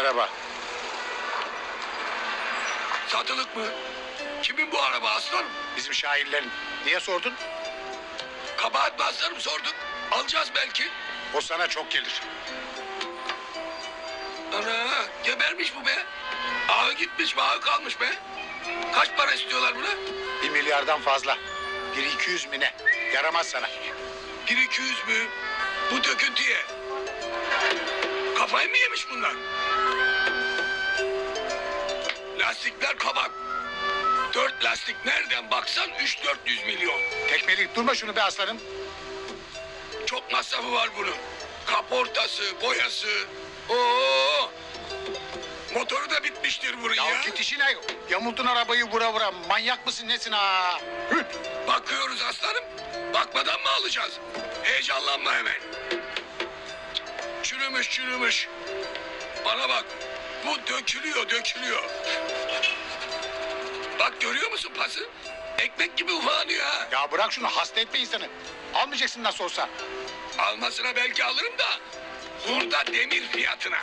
Merhaba. Satılık mı? Kimin bu araba aslanım? Bizim şairlerin. Niye sordun? Kabahat mi aslanım sorduk. Alacağız belki. O sana çok gelir. Ana gebermiş bu be. Ağı gitmiş ağı kalmış be. Kaç para istiyorlar buna? Bir milyardan fazla. Bir iki yüz mi ne? Yaramaz sana. Bir iki yüz mü? Bu döküntüye. Kafayı mı yemiş bunlar? Lastikler kabak. Dört lastik nereden baksan üç dört yüz milyon. Tekmeleyip durma şunu be aslanım. Çok masrafı var bunun. Kaportası, boyası. Oo! Motoru da bitmiştir bunun ya. Ya git işine. Yamultun arabayı vura vura. Manyak mısın nesin ha? Hüt. Bakıyoruz aslanım. Bakmadan mı alacağız? Heyecanlanma hemen. Çürümüş çürümüş. Bana bak. Bu dökülüyor dökülüyor. Bak görüyor musun pası? Ekmek gibi ufalanıyor ha. Ya bırak şunu hasta etme insanı. Almayacaksın nasıl olsa. Almasına belki alırım da. Burada demir fiyatına.